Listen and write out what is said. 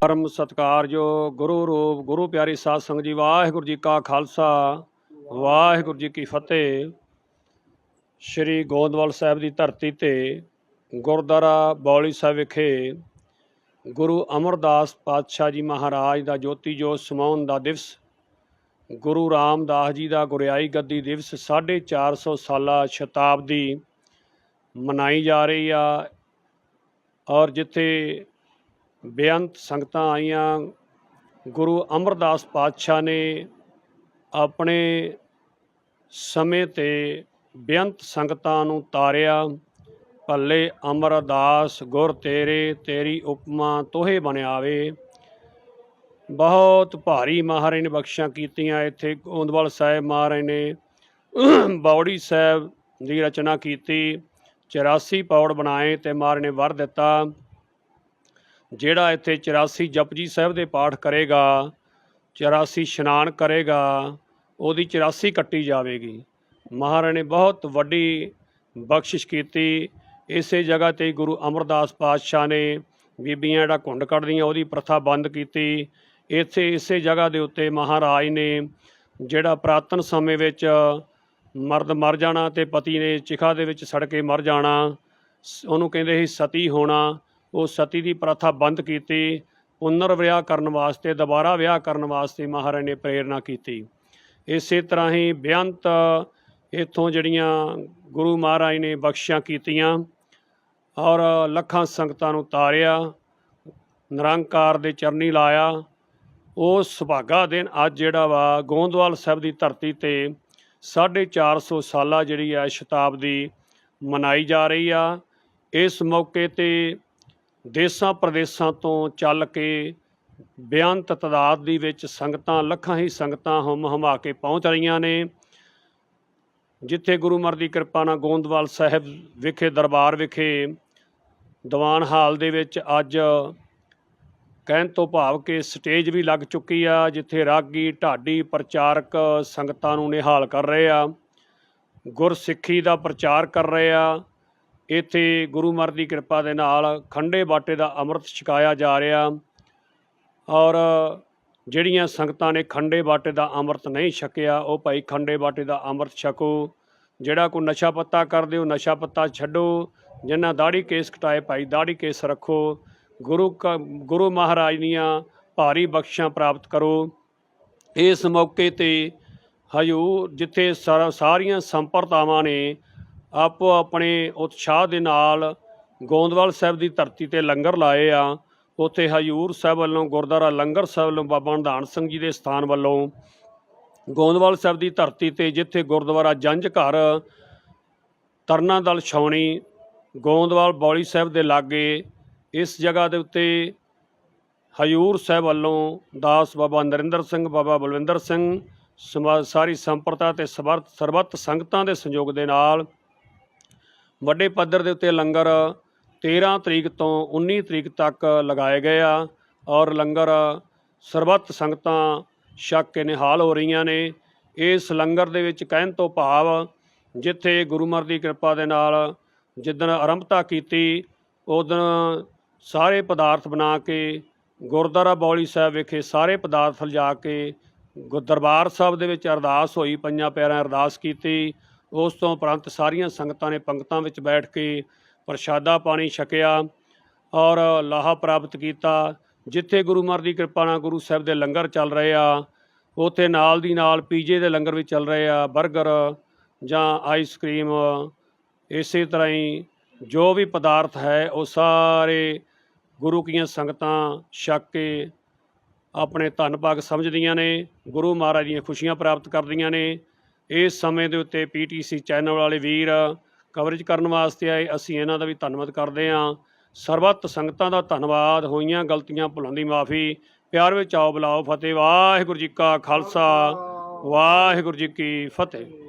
ਪਰਮ ਸਤਿਕਾਰਯੋਗ ਗੁਰੂ ਰੂਪ, ਗੁਰੂ ਪਿਆਰੀ ਸਾਧ ਸੰਗਤ ਜੀ, ਵਾਹਿਗੁਰੂ ਜੀ ਕਾ ਖਾਲਸਾ, ਵਾਹਿਗੁਰੂ ਜੀ ਕੀ ਫਤਿਹ। ਸ੍ਰੀ ਗੋਦਵਾਲ ਸਾਹਿਬ ਦੀ ਧਰਤੀ ਤੇ ਗੁਰਦੁਆਰਾ ਬੌਲੀ ਸਾਹਿਬ ਵਿਖੇ ਗੁਰੂ ਅਮਰਦਾਸ ਪਾਤਸ਼ਾਹ ਜੀ ਮਹਾਰਾਜ ਦਾ ਜੋਤੀ ਜੋਤ ਸਮਾਉਣ ਦਾ ਦਿਵਸ, ਗੁਰੂ ਰਾਮਦਾਸ ਜੀ ਦਾ ਗੁਰਿਆਈ ਗੱਦੀ ਦਿਵਸ 450 ਸਾਲਾ ਸ਼ਤਾਬਦੀ ਮਨਾਈ ਜਾ ਰਹੀ ਆ ਔਰ ਜਿੱਥੇ ਬੇਅੰਤ ਸੰਗਤਾਂ ਆਈਆਂ। ਗੁਰੂ ਅਮਰਦਾਸ ਪਾਤਸ਼ਾਹ ਨੇ ਆਪਣੇ ਸਮੇਂ ਤੇ ਬੇਅੰਤ ਸੰਗਤਾਂ ਨੂੰ ਤਾਰਿਆ। ਭੱਲੇ ਅਮਰਦਾਸ, ਗੁਰ ਤੇਰੇ, ਤੇਰੀ ਉਪਮਾ ਤੋਹੇ ਬਣਿਆਵੇ ਬਹੁਤ ਭਾਰੀ ਮਹਾਰਾਜ ਨੇ ਬਖਸ਼ਾਂ ਕੀਤੀਆਂ। ਇੱਥੇ ਗੋਂਦਵਾਲ ਸਾਹਿਬ ਮਹਾਰਾਜ ਨੇ ਬੌੜੀ ਸਾਹਿਬ ਦੀ ਰਚਨਾ ਕੀਤੀ। 84 ਪੌੜ ਬਣਾਏ ਤੇ ਮਹਾਰਾਜ ਨੇ ਵਰ ਦਿੱਤਾ। ਜਿਹੜਾ ਇੱਥੇ 84 ਜਪਜੀ ਸਾਹਿਬ ਦੇ ਪਾਠ ਕਰੇਗਾ 84 ਇਸ਼ਨਾਨ ਕਰੇਗਾ, ਉਹਦੀ 84 ਕੱਟੀ ਜਾਵੇਗੀ। ਮਹਾਰਾਜ ਨੇ ਬਹੁਤ ਵੱਡੀ ਬਖਸ਼ਿਸ਼ ਕੀਤੀ। ਇਸੇ ਜਗ੍ਹਾ ਤੇ ਗੁਰੂ ਅਮਰਦਾਸ ਪਾਤਸ਼ਾਹ ਨੇ ਬੀਬੀਆਂ ਜਿਹੜਾ ਘੁੰਡ ਕੱਢਦੀਆਂ, ਉਹਦੀ ਪ੍ਰਥਾ ਬੰਦ ਕੀਤੀ। ਇੱਥੇ ਇਸੇ ਜਗ੍ਹਾ ਦੇ ਉੱਤੇ ਮਹਾਰਾਜ ਨੇ ਜਿਹੜਾ ਪ੍ਰਾਤਨ ਸਮੇਂ ਵਿੱਚ ਮਰਦ ਮਰ ਜਾਣਾ ਤੇ ਪਤੀ ਨੇ ਚਿਖਾ ਦੇ ਵਿੱਚ ਸੜ ਕੇ ਮਰ ਜਾਣਾ ਸ- ਉਹਨੂੰ ਕਹਿੰਦੇ ਸੀ ਸਤੀ ਹੋਣਾ। ਉਹ ਸਤੀ ਦੀ ਪ੍ਰਥਾ ਬੰਦ ਕੀਤੀ, ਪੁਨਰ ਵਿਆਹ ਕਰਨ ਵਾਸਤੇ, ਦੁਬਾਰਾ ਵਿਆਹ ਕਰਨ ਵਾਸਤੇ ਮਹਾਰਾਜ ਨੇ ਪ੍ਰੇਰਣਾ ਕੀਤੀ। ਇਸੇ ਤਰ੍ਹਾਂ ਹੀ ਬੇਅੰਤ ਇਥੋਂ ਜਿਹੜੀਆਂ ਗੁਰੂ ਮਹਾਰਾਜ ਨੇ ਬਖਸ਼ਿਸ਼ਾਂ ਕੀਤੀਆਂ ਔਰ ਲੱਖਾਂ ਸੰਗਤਾਂ ਨੂੰ ਤਾਰਿਆ, ਨਿਰੰਕਾਰ ਦੇ ਚਰਨੀ ਲਾਇਆ, ਉਹ ਸੁਭਾਗਾ ਦਿਨ ਅੱਜ ਜਿਹੜਾ ਵਾ ਗੋਂਦਵਾਲ ਸਾਹਿਬ ਦੀ ਧਰਤੀ ਤੇ 450 ਸਾਲਾ ਜਿਹੜੀ ਆ ਸ਼ਤਾਬਦੀ ਮਨਾਈ ਜਾ ਰਹੀ ਆ। ਇਸ ਮੌਕੇ ਤੇ ਦੇਸਾਂ ਪ੍ਰਦੇਸਾਂ ਤੋਂ ਚੱਲ ਕੇ ਬੇਅੰਤ ਤਦਾਦ ਦੀ ਵਿੱਚ ਸੰਗਤਾਂ, ਲੱਖਾਂ ਹੀ ਸੰਗਤਾਂ ਹਮ ਹਮਾ ਕੇ ਪਹੁੰਚ ਰਹੀਆਂ ਨੇ। ਜਿੱਥੇ ਗੁਰੂ ਮਰ ਦੀ ਕਿਰਪਾ ਨਾਲ ਗੋਂਦਵਾਲ ਸਾਹਿਬ ਵਿਖੇ, ਦਰਬਾਰ ਵਿਖੇ ਦੀਵਾਨ ਹਾਲ ਦੇ ਵਿੱਚ ਅੱਜ ਕਹਿਣ ਤੋਂ ਭਾਵ ਕਿ ਸਟੇਜ ਵੀ ਲੱਗ ਚੁੱਕੀ ਆ, ਜਿੱਥੇ ਰਾਗੀ, ਢਾਡੀ ਪ੍ਰਚਾਰਕ ਸੰਗਤਾਂ ਨੂੰ ਨਿਹਾਲ ਕਰ ਰਹੇ ਆ, ਗੁਰਸਿੱਖੀ ਦਾ ਪ੍ਰਚਾਰ ਕਰ ਰਹੇ ਆ। ਇੱਥੇ ਗੁਰੂ ਮਰ ਦੀ ਕਿਰਪਾ ਦੇ ਨਾਲ ਖੰਡੇ ਬਾਟੇ ਦਾ ਅੰਮ੍ਰਿਤ ਛਕਾਇਆ ਜਾ ਰਿਹਾ ਔਰ ਜਿਹੜੀਆਂ ਸੰਗਤਾਂ ਨੇ ਖੰਡੇ ਬਾਟੇ ਦਾ ਅੰਮ੍ਰਿਤ ਨਹੀਂ ਛਕਿਆ, ਉਹ ਭਾਈ ਖੰਡੇ ਬਾਟੇ ਦਾ ਅੰਮ੍ਰਿਤ ਛਕੋ। ਜਿਹੜਾ ਕੋ ਨਸ਼ਾ ਪੱਤਾ ਕਰਦੇ ਹੋ ਨਸ਼ਾ ਪੱਤਾ ਛੱਡੋ। ਜਿਨ੍ਹਾਂ ਦਾੜੀ ਕੇਸ ਕਟਾਏ ਭਾਈ ਦਾੜੀ ਕੇਸ ਰੱਖੋ। ਗੁਰੂ ਕਾ, ਗੁਰੂ ਮਹਾਰਾਜ ਦੀਆਂ ਭਾਰੀ ਬਖਸ਼ਾਂ ਪ੍ਰਾਪਤ ਕਰੋ। ਇਸ ਮੌਕੇ ਤੇ ਹਜੂਰ ਜਿੱਥੇ ਸਾਰਾ- ਸਾਰੀਆਂ ਸੰਪਰਦਾਵਾਂ ਨੇ ਆਪੋ ਆਪਣੇ ਉਤਸ਼ਾਹ ਦੇ ਨਾਲ ਗੋਂਦਵਾਲ ਸਾਹਿਬ ਦੀ ਧਰਤੀ ਤੇ ਲੰਗਰ ਲਾਏ ਆ। ਉੱਥੇ ਹਜੂਰ ਸਾਹਿਬ ਵੱਲੋਂ ਗੁਰਦੁਆਰਾ ਲੰਗਰ ਸਾਹਿਬ ਵੱਲੋਂ ਬਾਬਾ ਨਿਧਾਨ ਸਿੰਘ ਜੀ ਦੇ ਸਥਾਨ ਵੱਲੋਂ ਗੋਂਦਵਾਲ ਸਾਹਿਬ ਦੀ ਧਰਤੀ ਤੇ ਜਿੱਥੇ ਗੁਰਦੁਆਰਾ ਜੰਝ ਘਰ ਤਰਨਾ ਦਲ ਛਾਉਣੀ ਗੋਂਦਵਾਲ ਬੌਲੀ ਸਾਹਿਬ ਦੇ ਲਾਗੇ ਇਸ ਜਗ੍ਹਾ ਦੇ ਉੱਤੇ ਹਜੂਰ ਸਾਹਿਬ ਵੱਲੋਂ ਦਾਸ ਬਾਬਾ ਨਰਿੰਦਰ ਸਿੰਘ, ਬਾਬਾ ਬਲਵਿੰਦਰ ਸਿੰਘ ਸਮਾ- ਸਾਰੀ ਸੰਪਰਦਾ ਤੇ ਸਰਬੱਤ ਸਰਬੱਤ ਸੰਗਤਾਂ ਦੇ ਸੰਯੋਗ ਦੇ ਨਾਲ ਵੱਡੇ ਪੱਧਰ ਦੇ ਉੱਤੇ ਲੰਗਰ 13 ਤਰੀਕ ਤੋਂ 19 ਤਰੀਕ ਤੱਕ ਲਗਾਏ ਗਏ ਆ ਔਰ ਲੰਗਰ ਸਰਬੱਤ ਸੰਗਤਾਂ ਛੱਕ ਕੇ ਨਿਹਾਲ ਹੋ ਰਹੀਆਂ ਨੇ। ਇਸ ਲੰਗਰ ਦੇ ਵਿੱਚ ਕਹਿਣ ਤੋਂ ਭਾਵ ਜਿੱਥੇ ਗੁਰੂ ਮਰ ਦੀ ਕਿਰਪਾ ਦੇ ਨਾਲ ਜਿੱਦਣ ਆਰੰਭਤਾ ਕੀਤੀ, ਉਦੋਂ ਸਾਰੇ ਪਦਾਰਥ ਬਣਾ ਕੇ ਗੁਰਦੁਆਰਾ ਬੌਲੀ ਸਾਹਿਬ ਵਿਖੇ ਸਾਰੇ ਪਦਾਰਥ ਲਿਜਾ ਕੇ ਗੁ- ਦਰਬਾਰ ਸਾਹਿਬ ਦੇ ਵਿੱਚ ਅਰਦਾਸ ਹੋਈ, ਪੰਜਾਂ ਪਿਆਰਿਆਂ ਅਰਦਾਸ ਕੀਤੀ। ਉਸ ਤੋਂ ਉਪਰੰਤ ਸਾਰੀਆਂ ਸੰਗਤਾਂ ਨੇ ਪੰਗਤਾਂ ਵਿੱਚ ਬੈਠ ਕੇ ਪ੍ਰਸ਼ਾਦਾ ਪਾਣੀ ਛਕਿਆ ਔਰ ਲਾਹਾ ਪ੍ਰਾਪਤ ਕੀਤਾ। ਜਿੱਥੇ ਗੁਰੂ ਮਹਾਰਾਜ ਦੀ ਕਿਰਪਾ ਨਾਲ ਗੁਰੂ ਸਾਹਿਬ ਦੇ ਲੰਗਰ ਚੱਲ ਰਹੇ ਆ, ਉੱਥੇ ਨਾਲ ਦੀ ਨਾਲ ਪੀਜੇ ਦੇ ਲੰਗਰ ਵੀ ਚੱਲ ਰਹੇ ਆ 버ਗਰ ਜਾਂ ਆਈਸਕ੍ਰੀਮ ਇਸੇ ਤਰ੍ਹਾਂ ਹੀ ਜੋ ਵੀ ਪਦਾਰਥ ਹੈ, ਉਹ ਸਾਰੇ ਗੁਰੂ ਕੀਆਂ ਸੰਗਤਾਂ ਛਕ ਕੇ ਆਪਣੇ ਧੰਨ ਭਾਗ ਸਮਝਦੀਆਂ ਨੇ, ਗੁਰੂ ਮਹਾਰਾਜ ਦੀਆਂ ਖੁਸ਼ੀਆਂ ਪ੍ਰਾਪਤ ਕਰਦੀਆਂ ਨੇ। ਇਸ ਸਮੇਂ ਦੇ ਉੱਤੇ ਪੀਟੀਸੀ ਚੈਨਲ ਵਾਲੇ ਵੀਰ ਕਵਰੇਜ ਕਰਨ ਵਾਸਤੇ ਆਏ। ਅਸੀਂ ਇਹਨਾਂ ਦਾ ਵੀ ਧੰਨਵਾਦ ਕਰਦੇ ਹਾਂ। ਸਰਬੱਤ ਸੰਗਤਾਂ ਦਾ ਧੰਨਵਾਦ। ਹੋਈਆਂ ਗਲਤੀਆਂ ਭੁੱਲਾਂ ਦੀ ਮਾਫੀ। ਪਿਆਰ ਵਿੱਚ ਆਓ, ਬੁਲਾਓ, ਫਤਿਹ। ਵਾਹਿਗੁਰੂ ਜੀ ਕਾ ਖਾਲਸਾ। ਵਾਹਿਗੁਰੂ ਜੀ ਕੀ ਫਤਿਹ।